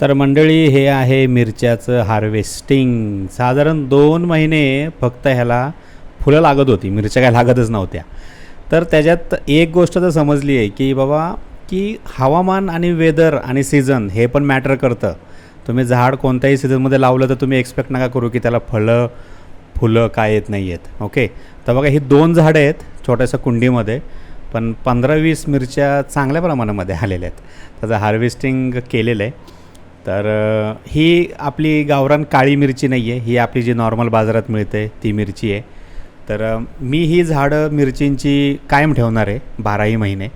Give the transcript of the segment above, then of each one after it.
तर मंडळी हे आहे मिरच्याचं हार्वेस्टिंग साधारण दोन महिने फक्त ह्याला फुलं लागत होती. मिरच्या काय लागतच नव्हत्या. तर त्याच्यात एक गोष्ट तर समजली आहे की बाबा की हवामान आणि वेदर आणि सीझन हे पण मॅटर करतं. तुम्ही झाड कोणत्याही सीझनमध्ये लावलं तर तुम्ही एक्सपेक्ट नका करू की त्याला फळं फुलं काय येत नाही आहेत ओके तर बघा ही दोन झाडं आहेत छोट्याशा कुंडीमध्ये पण पंधरा वीस मिरच्या चांगल्या प्रमाणामध्ये आलेल्या आहेत. त्याचं हार्वेस्टिंग केलेलं आहे. तर ही आपली गावरान काळी मिरची नाही आहे ही आपली जी नॉर्मल बाजारात मिळते ती मिरची आहे. तर मी ही झाडं मिरचींची कायम ठेवणार आहे बाराही महिने.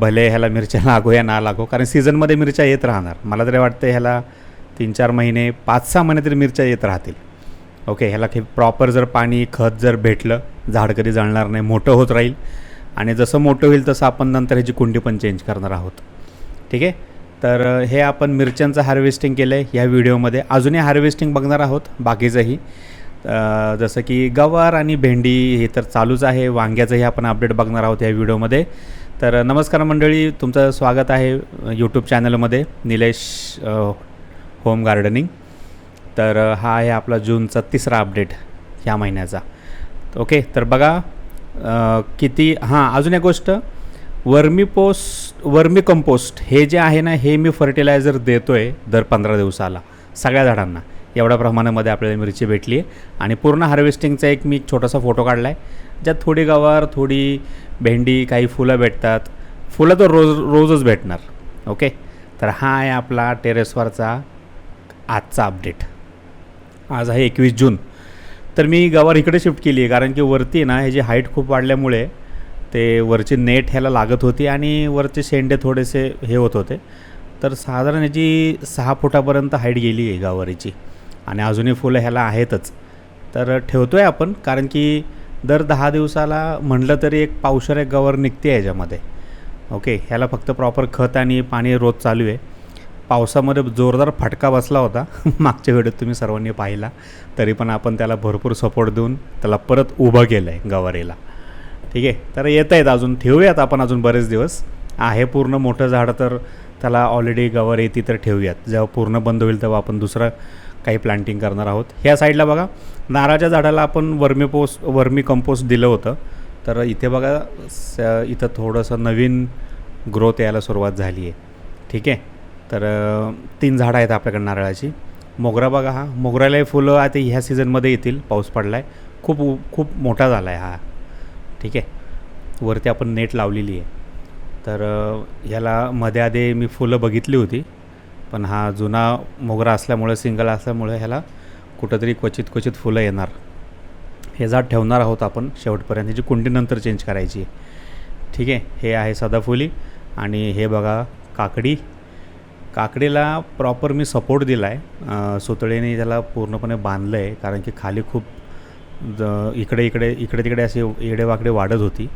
भले ह्याला मिरच्या लागो या ना लागो कारण सीझनमध्ये मिरच्या येत राहणार. मला तरी वाटतं ह्याला तीन चार महिने पाच सहा महिने तरी मिरच्या येत राहतील. ओके ह्याला की प्रॉपर जर पाणी खत जर भेटलं झाड कधी जळणार नाही मोठं होत राहील. आणि जसं मोठं होईल तसं आपण नंतर ह्याची कुंडी पण चेंज करणार आहोत. ठीक आहे? तर हे आपण मिरच्यांचं हार्वेस्टिंग केलं आहे ह्या व्हिडिओमध्ये. अजूनही हार्वेस्टिंग बघणार आहोत बाकीचंही. जसं की गवार आणि भेंडी हे तर चालूच आहे वांग्याचंही आपण अपडेट बघणार आहोत या व्हिडिओमध्ये. तर नमस्कार मंडळी तुमचं स्वागत आहे यूट्यूब चॅनलमध्ये निलेश होम गार्डनिंग तर हा आहे आपला जूनचा तिसरा अपडेट ह्या महिन्याचा. ओके तर बघा किती हां अजून एक गोष्ट. वर्मीपोस वर्मी कंपोस्ट हे जे आहे ना हे मी फर्टिलायझर देतो आहे दर पंधरा दिवसाला सगळ्या झाडांना. एवढ्या प्रमाणामध्ये आपल्याला मिरची भेटली आहे. आणि पूर्ण हार्वेस्टिंगचा एक मी छोटासा फोटो काढला आहे ज्यात थोडी गवार थोडी भेंडी काही फुलं भेटतात. फुलं तर रोज रोजच भेटणार ओके? तर हा आहे आपला टेरेसवरचा आजचा अपडेट आज आहे एकवीस जून. तर मी गवार इकडे शिफ्ट केली आहे कारण की वरती ना ह्याची हाईट खूप वाढल्यामुळे ते वरची नेट ह्याला लागत होती आणि वरचे शेंडे थोडेसे हे होत होते. तर साधारण ह्याची सहा फुटापर्यंत हाईट गेली आहे गवारीची. आणि अजूनही फुलं ह्याला आहेतच. तर ठेवतो आहे आपण कारण की दर दहा दिवसाला म्हटलं तरी एक पावशर एक गवर निघते याच्यामध्ये. ह्याच्यामध्ये ओके ह्याला फक्त प्रॉपर खत आणि पाणी रोज चालू आहे. पावसामध्ये जोरदार फटका बसला होता. मागच्या व्हिडिओत तुम्ही सर्वांनी पाहिला. तरी पण आपण त्याला भरपूर सपोर्ट देऊन त्याला परत उभं केलं आहे गवारीला. ठीक आहे? तर येत आहेत अजून. ठेवूयात आपण अजून बरेच दिवस. आहे पूर्ण मोठं झाड तर त्याला ऑलरेडी गवर येते तर ठेवूयात. जेव्हा पूर्ण बंद होईल तेव्हा आपण दुसरं काही प्लांटिंग करणार आहोत. ह्या साईडला बघा. नारळाच्या झाडाला आपण वर्मी पोस वर्मी कंपोस्ट दिलं होतं. तर इथे बघा स इथं थोडंसं नवीन ग्रोथ यायला सुरुवात झाली आहे. ठीक आहे? तर तीन झाडं आहेत आपल्याकडे नारळाची. मोगरा बघा हा. मोगऱ्यालाही फुलं आता ह्या सीझनमध्ये येतील. पाऊस पडला आहे खूप खूप मोठा झाला आहे हा. ठीक आहे? वरती आपण नेट लावलेली आहे. तर ह्याला मध्ये आधी मी फुलं बघितली होती पण हा जुना मोगरा असल्यामुळे सिंगल असल्यामुळे ह्याला कुठंतरी क्वचित क्वचित फुलं येणार. हे झाड ठेवणार आहोत आपण शेवटपर्यंत. ह्याची कुंडी नंतर चेंज करायची आहे. ठीक आहे? हे आहे सदाफुली आणि हे बघा काकडी. काकडीला प्रॉपर मी सपोर्ट दिला आहे सुतळीने त्याला पूर्णपणे बांधलं आहे कारण की खाली खूप ज इकडे इकडे इकडे तिकडे असे येडेवाकडे वाढत होती.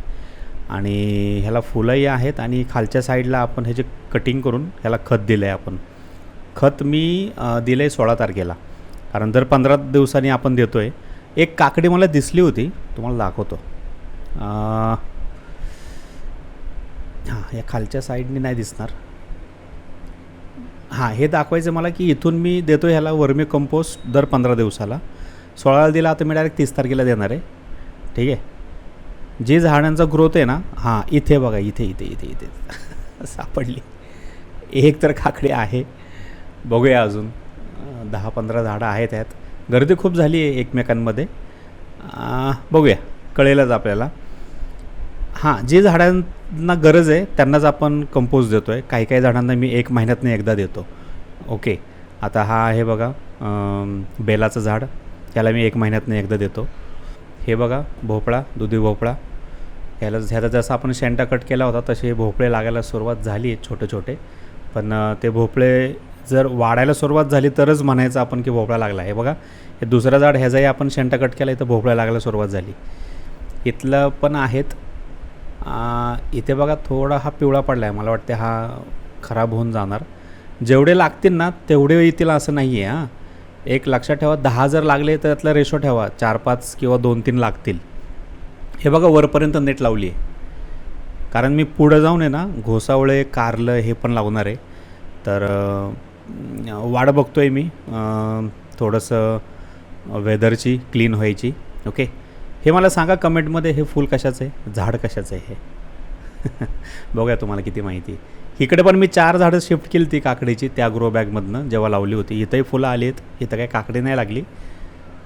आणि ह्याला फुलंही आहेत आणि खालच्या साईडला आपण ह्याचे कटिंग करून ह्याला खत दिलं आहे आपण. खत मी दिलं आहे सोळा तारखेला. कारण दर पंधरा दिवसांनी आपण देतो आहे एक काकडी मला दिसली होती तुम्हाला दाखवतो. हां या खालच्या साईडने नाही दिसणार. हां हे दाखवायचं मला की इथून मी देतो ह्याला वर्मी कंपोस्ट दर पंधरा दिवसाला. सोळाला दिला आता मी डायरेक्ट तीस तारखेला देणार आहे. ठीक आहे? जे झाडांचा ग्रोथ आहे ना हां इथे बघा इथे इथे इथे इथे. सापडली. एक तर काकडी आहे. बघूया अजून. दहा पंधरा झाडं आहेत त्यात. गर्दी खूप झाली आहे एकमेकांमध्ये. बघूया. कळेलच आपल्याला. हां जे झाडांना गरज आहे त्यांनाच आपण कंपोज देतो आहे काही काही झाडांना मी एक महिन्यातनं एकदा देतो. ओके आता हा आहे बघा बेलाचं झाड. त्याला मी एक महिन्यातनं एकदा देतो. हे बघा भोपळा दुधी भोपळा. ह्याला ह्याचा जसा आपण शेंटा कट केला होता तसे भोपळे लागायला सुरुवात झाली छोटे छोटे. पण ते भोपळे जर वाढायला सुरुवात झाली तरच म्हणायचं आपण की भोपळा लागला. हे बघा हे दुसरं झाड ह्याचाही आपण शेंटा कट केला इथं भोपळा लागायला सुरुवात झाली. इथलं पण आहेत. इथे बघा थोडा हा पिवळा पडला आहे मला वाटते हा खराब होऊन जाणार. जेवढे लागतील ना तेवढे येतील असं नाही आहे हां. एक लक्षात ठेवा दहा जर लागले तर त्यातला रेशो ठेवा. चार पाच किंवा दोन तीन लागतील. हे बघा वरपर्यंत नेट लावली आहे कारण मी पुढं जाऊन आहे ना घोसावळे कारलं हे पण लावणार आहे. तर वाट बघतो आहे मी थोडंसं वेदरची क्लीन व्हायची. ओके? हे मला सांगा कमेंटमध्ये हे फूल कशाचं आहे? झाड कशाचं आहे हे? बघूया तुम्हाला किती माहिती आहे. इकडे पण मी चार झाडं शिफ्ट केली ती काकडीची त्या ग्रो बॅगमधनं जेव्हा लावली होती. इथंही फुलं आली आहेत इथं काही काकडी नाही लागली.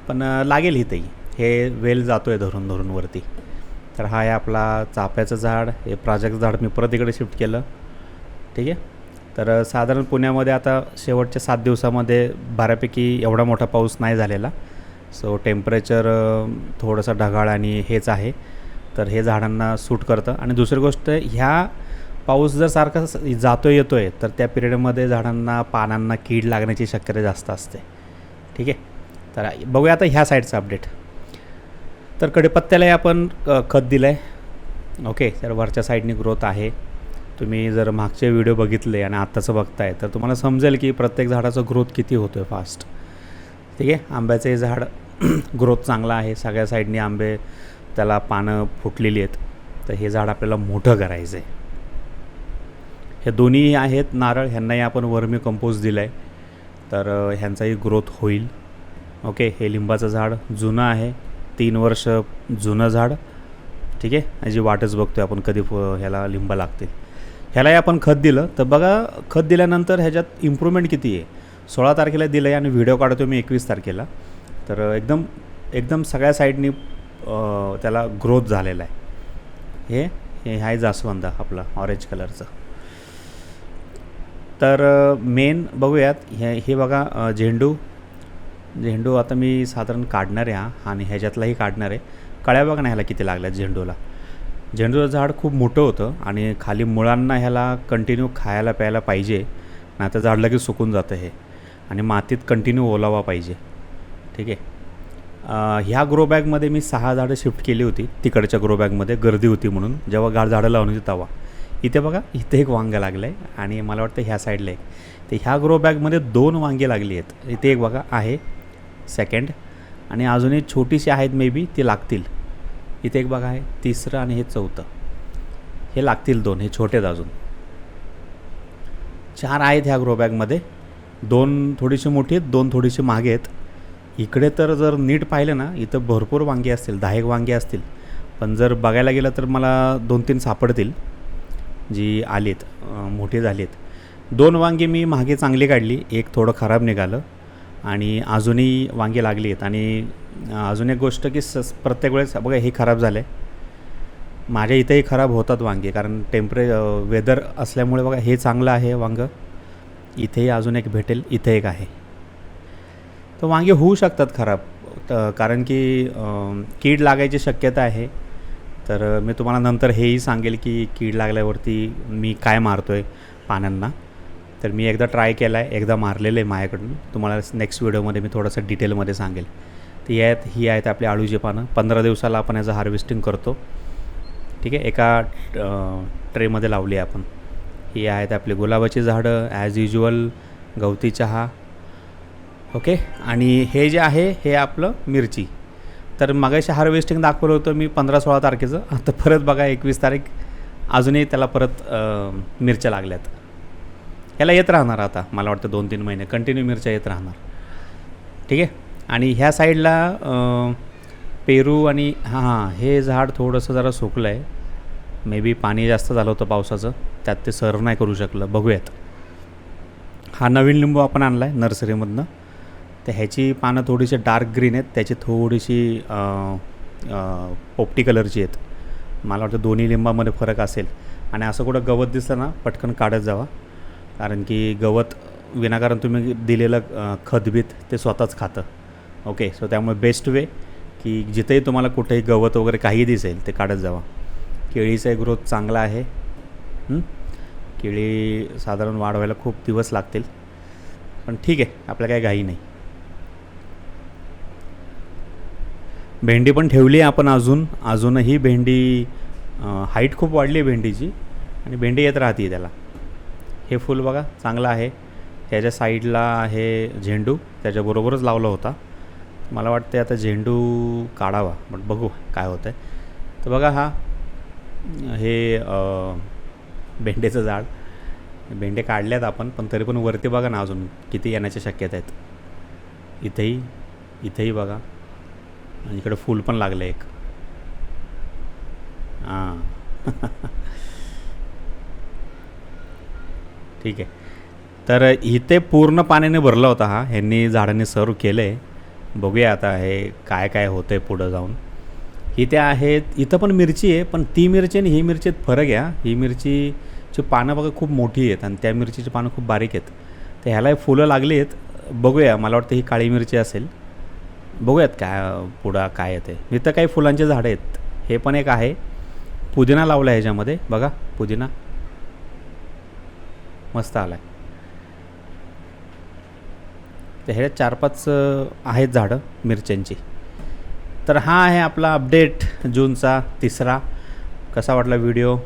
पण लागेल इथंही. हे वेल जातो आहे धरून धरून वरती. तर हा आहे आपला चाफ्याचं झाड. हे प्राजक्त झाड मी परत इकडे शिफ्ट केलं. ठीक आहे? तर साधारण पुण्यामध्ये आता शेवटच्या सात दिवसामध्ये बऱ्यापैकी एवढा मोठा पाऊस नाही झालेला. सो टेम्परेचर थोडंसं ढगाळ आणि हेच आहे. तर हे झाडांना सूट करतं. आणि दुसरी गोष्ट ह्या पाऊस जर सारखा जातो येतो आहे तर त्या पिरियडमध्ये झाडांना पानांना कीड लागण्याची शक्यता जास्त असते. ठीक आहे? तर बघूया आता ह्या साईडचं अपडेट. तर कडीपत्त्यालाही आपण खत दिलं आहे ओके? तर वरच्या साईडनी ग्रोथ आहे. तुम्ही जर मागचे व्हिडिओ बघितले आणि आत्ताचं बघताय तर तुम्हाला समजेल की प्रत्येक झाडाचं ग्रोथ किती होतो आहे फास्ट. ठीक आहे? आंब्याचे झाड ग्रोथ चांगला आहे. सगळ्या साईडनी आंबे त्याला पानं फुटलेली आहेत. तर हे झाड आपल्याला मोठं करायचं आहे हे दोन्ही आहेत. नारळ ह्यांनाही आपण वर्मी कंपोज दिलं आहे तर ह्यांचाही ग्रोथ होईल. ओके हे लिंबाचं झाड जुनं आहे. तीन वर्ष जुनं झाड. ठीक आहे? जी वाटच बघतोय आपण कधी फ- ह्याला लिंब लागतील. ह्यालाही आपण खत दिलं. तर बघा खत दिल्यानंतर ह्याच्यात इम्प्रूव्हमेंट किती आहे? सोळा तारखेला दिलं आहे आणि व्हिडिओ काढतो मी एकवीस तारखेला. तर एकदम एकदम सगळ्या साईडनी त्याला ग्रोथ झालेला आहे. हे हे आहे जास्वंदा आपला ऑरेंज कलरचं तर मेन बघूयात. हे हे बघा झेंडू. झेंडू आता मी साधारण काढणार आहे हा. आणि ह्याच्यातलाही काढणार आहे. कळ्या बघा ना ह्याला किती लागल्या झेंडूला. झेंडूचं झाड खूप मोठं होतं आणि खाली मुळांना ह्याला कंटिन्यू खायला प्यायला पाहिजे. नाही तर झाड लगेच सुकून जातं हे. आणि मातीत कंटिन्यू ओलावा पाहिजे. ठीक आहे? ह्या ग्रो बॅगमध्ये मी सहा झाडं शिफ्ट केली होती. तिकडच्या ग्रो बॅगमध्ये गर्दी होती म्हणून. जेव्हा गाड झाडं लावून होती तेव्हा. इथे बघा इथे एक वांगं लागलं आहे आणि मला वाटतं ह्या साईडला एक. तर ह्या ग्रो बॅगमध्ये दोन वांगे लागली आहेत. इथे एक बघा आहे सेकंड आणि अजून एक छोटीशी आहेत मे बी ती लागतील. इथे एक बघा आहे तिसरं आणि हे चौथं. हे लागतील दोन हे छोटे आहेत अजून. चार आहेत ह्या ग्रो बॅगमध्ये दोन थोडीशी मोठी आहेत दोन थोडीशी मागे आहेत. इकडे तर जर नीट पाहिलं ना इथं भरपूर वांगे असतील दहा एक वांगे असतील. पण जर बघायला गेलं तर मला दोन तीन सापडतील. जी आलीत मोठे मोठी झाली आहेत दोन वांगे मी मागे चांगली काढली एक थोडं खराब निघालं आणि अजूनही वांगी लागली आहेत. आणि अजून एक गोष्ट की स प्रत्येक वेळेस बघा हे खराब झालं आहे माझ्या इथेही खराब होतात वांगे कारण टेम्परे वेदर असल्यामुळे बघा हे चांगलं आहे वांगं. इथेही अजून एक भेटेल इथे एक आहे. तर वांगे होऊ शकतात खराब कारण की कीड लागायची शक्यता आहे. तर मी तुम्हाला नंतर हेही सांगेल की कीड लागल्यावरती मी काय मारतो आहे पानांना. तर मी एकदा ट्राय केला आहे एकदा मारलेलं आहे माझ्याकडून. तुम्हाला नेक्स्ट व्हिडिओमध्ये मी थोडंसं डिटेलमध्ये सांगेल. ती आहेत ही आहेत आपली आळूची पानं. पंधरा दिवसाला आपण याचं हार्वेस्टिंग करतो. ठीक आहे एका ट्रेमध्ये लावली आहे आपण. ही आहेत आपली गुलाबाची झाडं ॲज युजल गवती चहा. ओके? आणि हे जे आहे हे आपलं मिरची. तर मगाशी हार्वेस्टिंग दाखवलं होतं मी पंधरा सोळा तारखेचं. आता परत बघा एकवीस तारीख. अजूनही त्याला परत मिरच्या लागल्यात. ह्याला येत राहणार आता मला वाटतं दोन तीन महिने. कंटिन्यू मिरच्या येत राहणार. ठीक आहे? आणि ह्या साईडला पेरू आणि हां हां हे झाड थोडंसं जरा सुकलं आहे मे बी पाणी जास्त झालं होतं पावसाचं. त्यात ते सर्व नाही करू शकलं. बघूयात. हा नवीन लिंबू आपण आणला आहे नर्सरीमधनं. तर ह्याची पानं थोडीशी डार्क ग्रीन आहेत त्याची थोडीशी पोपटी कलरची आहेत. मला वाटतं दोन्ही लिंबामध्ये फरक असेल. आणि असं कुठं गवत दिसलं ना पटकन काढत जावा. कारण की गवत विनाकारण तुम्ही दिलेलं खतबीत ते स्वतःच खातं. ओके सो त्यामुळे बेस्ट वे की जिथेही तुम्हाला कुठेही गवत वगैरे काही दिसेल ते काढत जावा. केळीचा ग्रोथ चांगला आहे. केळी साधारण वाढवायला खूप दिवस लागतील. पण ठीक आहे आपल्या काही घाई नाही. भेंडी पण ठेवली आहे आपण अजून. अजूनही भेंडी हाईट खूप वाढली आहे भेंडीची. आणि भेंडी येत राहते त्याला. हे फूल बघा चांगलं आहे. ह्याच्या साईडला आहे झेंडू. त्याच्याबरोबरच लावला होता. मला वाटते आता झेंडू काढावा बट बघू काय होतं आहे तर बघा हा हे भेंडेचं झाड. भेंडे काढल्यात आपण पण तरी पण वरती बघा ना अजून किती येण्याच्या शक्यता आहेत. इथेही इथेही बघा. आणि इकडे फूल पण लागलं एक. हां. ठीक आहे. तर इथे पूर्ण पाण्याने भरला होता हा. ह्यांनी झाडांनी सर्व केलं. आहे बघूया आता हे काय काय होतं आहे पुढं जाऊन. इथे आहेत इथं पण मिरची आहे पण ती मिरची आणि ही मिरचीत फरक आहे ही. मिरचीची पानं बघा खूप मोठी आहेत आणि त्या मिरचीची पानं खूप बारीक आहेत. तर ह्याला फुलं लागली आहेत बघूया मला वाटतं ही काळी मिरची असेल. बघूयात काय पुढं काय येते इथं काही फुलांचे झाडं आहेत. हे पण एक आहे. पुदिना लावला आहे ह्याच्यामध्ये. बघा पुदिना. मस्त आला आहे तर हे चार पाच आहेत झाडं मिरच्यांची. तर हा आहे आपला अपडेट जूनचा तिसरा. कसा वाटला व्हिडिओ?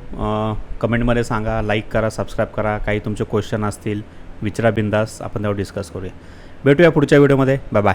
कमेंटमध्ये सांगा. लाईक करा सबस्क्राईब करा. काही तुमचे क्वेश्चन असतील विचारा बिंदास. आपण त्यावर डिस्कस करूया. भेटूया पुढच्या व्हिडिओमध्ये. Bye bye